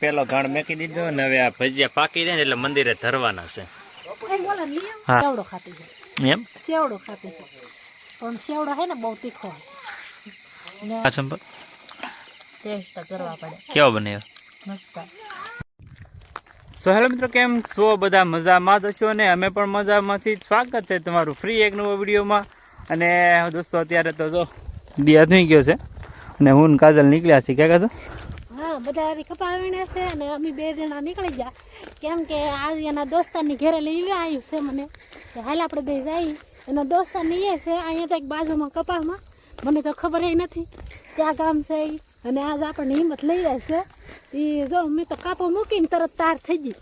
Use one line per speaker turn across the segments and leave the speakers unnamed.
પેલો ઘણ મેકી દીધો ને હવે આ ભજીયા પાકી જાય ને એટલે મંદિરે ધરવાના છે. હા.
સેવડો ખાતી છે
એમ?
સેવડો ખાતી છે પણ સેવડો હે ને બહુ તીખો ને ટેસ્ટ કરવા પડે
કેવો બન્યો
મસ્ત
કેમ છો? બધા મજામાં જ હશો ને? અમે પણ મજામાંથી સ્વાગત છે તમારું ફ્રી એક નવો વિડીયોમાં. અને દોસ્તો, અત્યારે તો જો દિયા થઈ ગયો છે અને હું કાજલ નીકળ્યા છે ક્યાં કાજલ?
હા, બધા કપાવીને છે અને અમે બે જણા નીકળી ગયા. કેમ કે આજ એના દોસ્તારની ઘેરે લઈ આવ્યું છે મને. કે હાલ આપણે બે જઈએ એના દોસ્તારની એ છે, અહીંયા તો એક બાજુમાં કપામાં મને તો ખબર નથી ક્યાં ગામ છે અને આજ આપણને હિંમત લઈ જાય છે. એ જો, મેં તો કાપો મૂકીને તરત તાર થઈ ગઈ.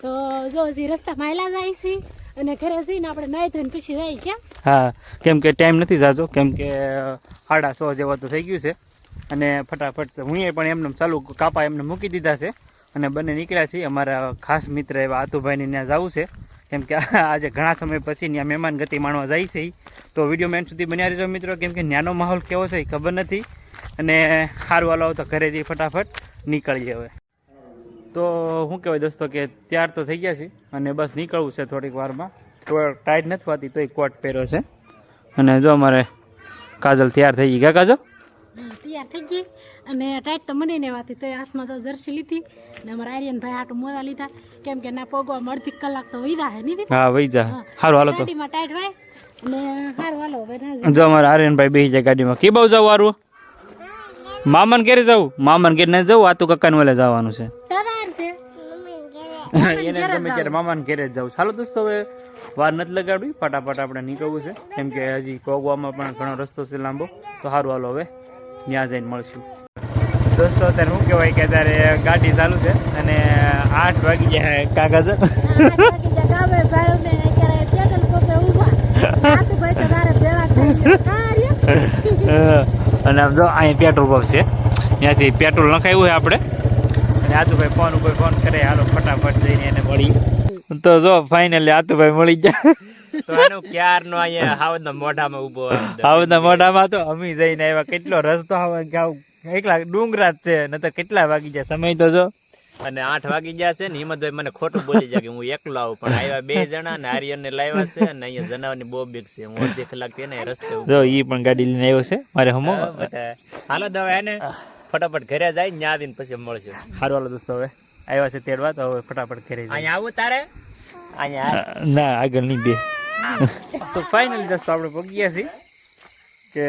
તો જો, હજી રસ્તામાં હાલ્યા જાય છે. અને ઘરે જઈને આપણે નાહી ધોઈને પછી જઈએ કેમ
હા, કેમ કે ટાઈમ નથી જાજો. કેમ કે, સાડા સો જેવા તો થઈ ગયું છે. અને ફટાફટ હું પણ એમને ચાલુ કાપા એમને મૂકી દીધા છે. અને બંને નીકળ્યા છીએ. અમારા ખાસ મિત્ર એવા આતુભાઈને ત્યાં જવું છે. કેમ કે આજે ઘણા સમય પછી ત્યાં મહેમાન ગતિ માણવા જાય છે તો વીડિયો મેન સુધી બન્યા રહેજો મિત્રો. કેમ કે ન્યાનો માહોલ કેવો છે ખબર નથી. અને સારું હાલો, તો ઘરે જઈ ફટાફટ નીકળીએ હવે. તો શું કહેવાય દોસ્તો કે ત્યાર તો થઈ ગયા છે અને બસ નીકળવું છે થોડીક વારમાં. તો ટાઈટ નથી થતી તોય કોટ પહેર્યો છે. અને જો અમારે કાજલ તૈયાર થઈ ગઈ. ક્યાં કાજલ?
તૈયાર થઈ ગઈ. અને ટાઈટ તો મને ને વાતી તો હાથમાં તો જર્સી લીધી. અને અમારા આર્યન ભાઈ આટું મોદા લીધા. કેમ કે ના પગવા અડધી કલાક તો વૈદા હે નહીં
હા વહી જા
હા.
સારું હાલો તો.
ગાડીમાં ટાઈટ હોય અને સારું હાલો હવે
જો અમારા આર્યનભાઈ બેસી જાય ગાડીમાં. કે બહુ જવું હારું? મામન ઘેરે જવું? મામન ઘેર ને જવું આતુ કાકાને ઓલે જવાનું છે.
છે?
એને ગમે ત્યારે મામાને ઘેરે જ જાવ ચાલો દોસ્તો હવે વાર નથી લગાડવી. ફટાફટ આપણે નીકળવું છે. કેમ કે હજી કોગવામાં પણ ઘણો રસ્તો છે લાંબો. તો સારું હાલો હવે ત્યાં જઈને મળશું. દોસ્તો અત્યારે શું કહેવાય કે અત્યારે ગાડી ચાલુ છે અને આઠ વાગી જાય
તો આર્યન?
અને આમ જો અહીંયા પેટ્રોલ પંપ છે. ત્યાંથી પેટ્રોલ નખાયું છે આપણે. અને આતુભાઈ ફોન ઉપર ફોન કરે હાલો ફટાફટ જઈને એને મળી. તો જો ફાઇનલી આતુભાઈ મળી ગયા.
તો ક્યારનો અહીંયા હાવદના મોઢામાં ઊભો
આવતા મોઢામાં તો અમે જઈને આવ્યા. કેટલો રસ્તો આવે એકલા ડુંગરા જ છે ન કેટલા વાગી જાય સમય તો જો.
અને આઠ વાગી ગયા છે ને હિંમતભાઈ મને ખોટું બોલી જાય કે હું એકલો આવું પણ આવ્યા બે જણા ને આર્યન ને લાવ્યા છે અને અહીંયા જનાવરની બહુ બીક છે. હું અડધી કલાક રસ્તે
જો ઈ પણ ગાડી લઈને આવ્યો છે. મારે હમો
હાલો દવા એને. ફટાફટ ઘરે જાય ને ન્યા આવીને પછી મળશે.
સારું હાલો દોસ્તો હવે આવ્યા છે તેડવા તો હવે ફટાફટ ઘરે જાય
અહીંયા આવું તારે? અહીંયા
ના આગળ નહીં બે. તો ફાઇનલી દોસ્તો આપણે પહોંચી ગયા છીએ કે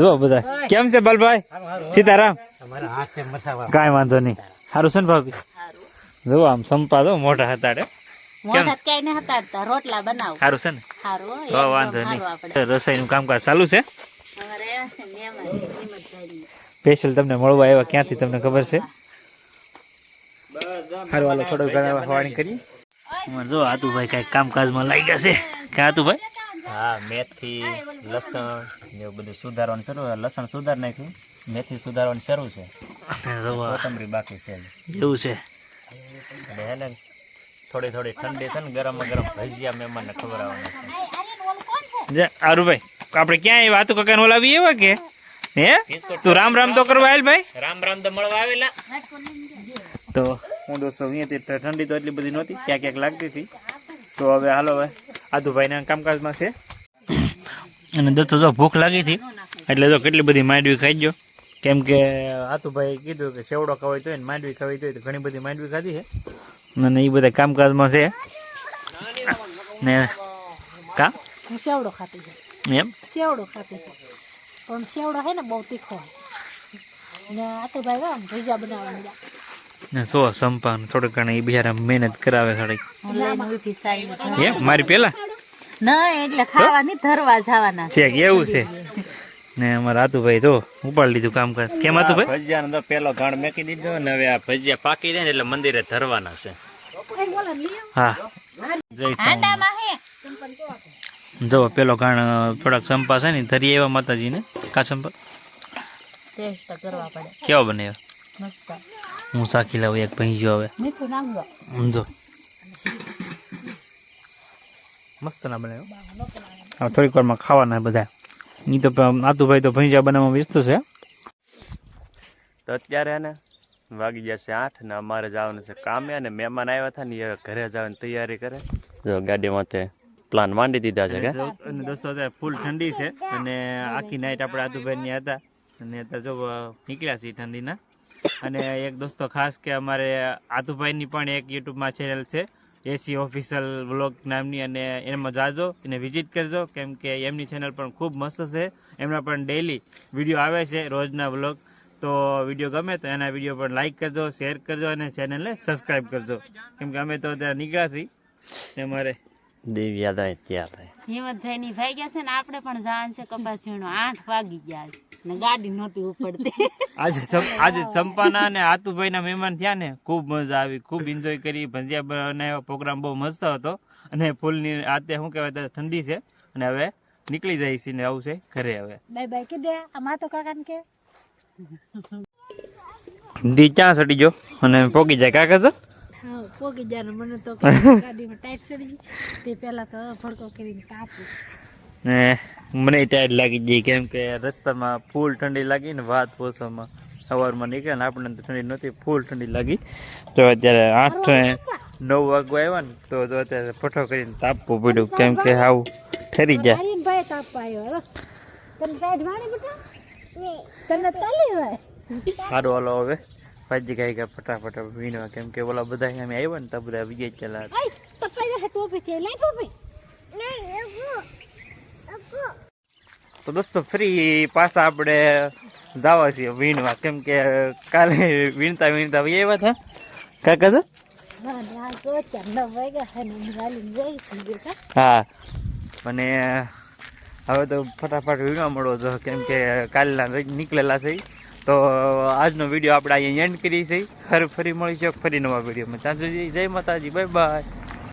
જો બધા. કેમ છે બલભાઈ? સીતારામ? કાંઈ વાંધો નહીં. સારું છે ને ભાભી? જો આમ સંપા જો મોટા હતાડે.
મોઢા જ ક્યાંય ન રોટલા બનાવો.
સારું છે ને?
સારું હો,
વાંધો. નહીં. રસોઈનું કામકાજ ચાલુ છે? સ્પેશિયલ તમને મળવા આવ્યા ક્યાંથી તમને ખબર છે? સારું હાલો થોડો ઘણા જો આતુભાઈ કઈ કામકાજમાં લાગી ગયા છે. કે આતુભાઈ?
હા મેથી લસણ એવું બધું સુધારવાનું શરૂ લસણ સુધાર નાખ્યું. મેથી સુધારવાનું શરૂ છે. કોથમરી બાકી છે.
એવું છે.
એટલે હે ને થોડી થોડી ઠંડી છે ને ગરમ ગરમ ભજીયા મહેમાનને ખબર આવવાની છે.
જે આરુભાઈ આપણે ક્યાં આવ્યા આતુ કાકાને ઓલાવી એવા કે? હે? તું રામ રામ તો કરવા આવેલ ભાઈ?
રામ રામ તો મળવા આવેલા.
તો હું દોસ્તો અહીંયાથી તો ઠંડી તો એટલી બધી નહોતી ક્યાંક ક્યાંક લાગતી હતી. તો હવે હાલો હવે આદુભાઈના કામકાજમાં છે. અને દોસ્તો જો ભૂખ લાગી હતી એટલે જો કેટલી બધી માંડવી ખાઈ ગયો. કેમ કે આતુભાઈ કીધું કે સેવડો ખવાય તો માંડવી ખવાય તો તો ઘણી બધી માંડવી ખાધી છે. અને એ બધા કામકાજમાં છે. ને કા?
સેવડો ખાતી છે
એમ?
સેવડો ખાતી છું પણ સેવડો હે ને બહુ તીખો. ને આતુભાઈ આમ ભજીયા બનાવવા માંડ્યા.
ને સો સંપાન થોડુંક ઘણા એ બિચારા મહેનત કરાવે થોડીક
ના
એમ મારી પેલા?
એટલે ખાવાની ધરવા જવાના.
છે કે એવું છે? ને અમારા આતુભાઈ તો ઉપાડી લીધું કામકાજ. કેમ આતુભાઈ?
ભજીયા તો પેલો ઘણ મેકી દીધો ને હવે આ ભજીયા પાકી જાય ને એટલે મંદિરે ધરવાના છે.
હા. જય ચામુંડા. જો પેલો ગાણ થોડાક સંપા છે ને ધરી આવ્યા માતાજીને. કા સંપા કેવો બને હું સાખી લાવું એક ભેંસ્યો હવે જો. મસ્ત ના બનાવ્યો હવે થોડીક વારમાં ખાવાના બધા. એ તો નાતુભાઈ તો ભૈંજા બનાવવામાં વ્યસ્ત છે.
તો અત્યારે ને વાગી જશે આઠ ને અમારે જવાનું છે કામે અને મહેમાન આવ્યા હતા ને એ ઘરે જવાની તૈયારી કરે. જો ગાડીમાં તે પ્લાન માંડી દીધા છે કે?
અને અને દોસ્તો અત્યારે ફૂલ ઠંડી છે. અને આખી નાઈટ આપણે આતુભાઈ ની હતા અને અત્યારે જો નીકળ્યા છીએ ઠંડીના. અને એક દોસ્તો ખાસ કે અમારે આતુભાઈની પણ એક યુટ્યુબમાં ચેનલ છે એસી ઓફિશિયલ વ્લોગ નામની. અને એમાં જાજો એને વિઝિટ કરજો કેમ કે એમની ચેનલ પણ ખૂબ મસ્ત છે. એમના પણ ડેઈલી વીડિયો આવે છે રોજના વ્લોગ તો વીડિયો ગમે તો એના વીડિયો પણ લાઈક કરજો શેર કરજો અને ચેનલને સબસ્ક્રાઈબ કરજો. કેમ કે અમે તો ત્યાં નીકળ્યા છીએ. ને અમારે
દેવ યાદ આવે ત્યાં
હિંમતભાઈ ની ભાઈ ગયા છે ને આપણે પણ જવાનું છે કપાસ આઠ વાગી ગયા ને ગાડી નહોતી ઉપડતી.
આજે આજે ચંપાના અને આતુભાઈ ના મહેમાન થયા ને ખૂબ મજા આવી ખૂબ એન્જોય કરી. ભંજિયા બનાવ્યો પ્રોગ્રામ બહુ મસ્ત હતો. અને ફૂલની આતે શું કહેવાય ઠંડી છે. અને હવે નીકળી જાય છે ને આવું છે ઘરે હવે.
બાય બાય કીધે આ માતો કાકાને કે.
દી ક્યાં સટી ગયો? અને પોગી જાય કાકા છો
પોગી જાય મને તો ગાડીમાં ટાઈટ ચડી તે પહેલા તો ભડકો કરીને કાપી.
ને મને ટાઈટ લાગી ગઈ કેમ કે રસ્તામાં ફૂલ ઠંડી લાગી ને વાત પોસવામાં સવારમાં નીકળ્યા ને આપણને તો ઠંડી નહોતી ફૂલ ઠંડી લાગી. તો અત્યારે આઠ નવ વાગવા આવ્યા ને તો તો અત્યારે ફટો કરીને તાપવું પડ્યું. કેમ કે આવું ઠરી જાય
ભાઈ તાપવા આવ્યો તને ટાઈટ વાણી બેટા? તને તલી હોય?
સારું હાલો હવે. ભાજી ગાય ગયા ફટાફટ વીણવા કેમ કે ઓલા બધા અમે આવ્યા ને તો બધા વિજય ચલા તો દોસ્તો ફ્રી પાછા આપણે જવા છીએ વીણવા કેમ કે કાલે વીણતા વીણતા ભાઈ આવ્યા હતા. કાકા તો?
હા
અને હવે તો ફટાફટ વીણવા મળો છો કેમ કે કાલના નીકળેલા છે તો આજનો વીડિયો આપણે અહીંયા એન્ડ કરીએ છીએ. ફરી ફરી મળીશું ફરી નવા વિડીયોમાં ત્યાં સુધી જય માતાજી બાય બાય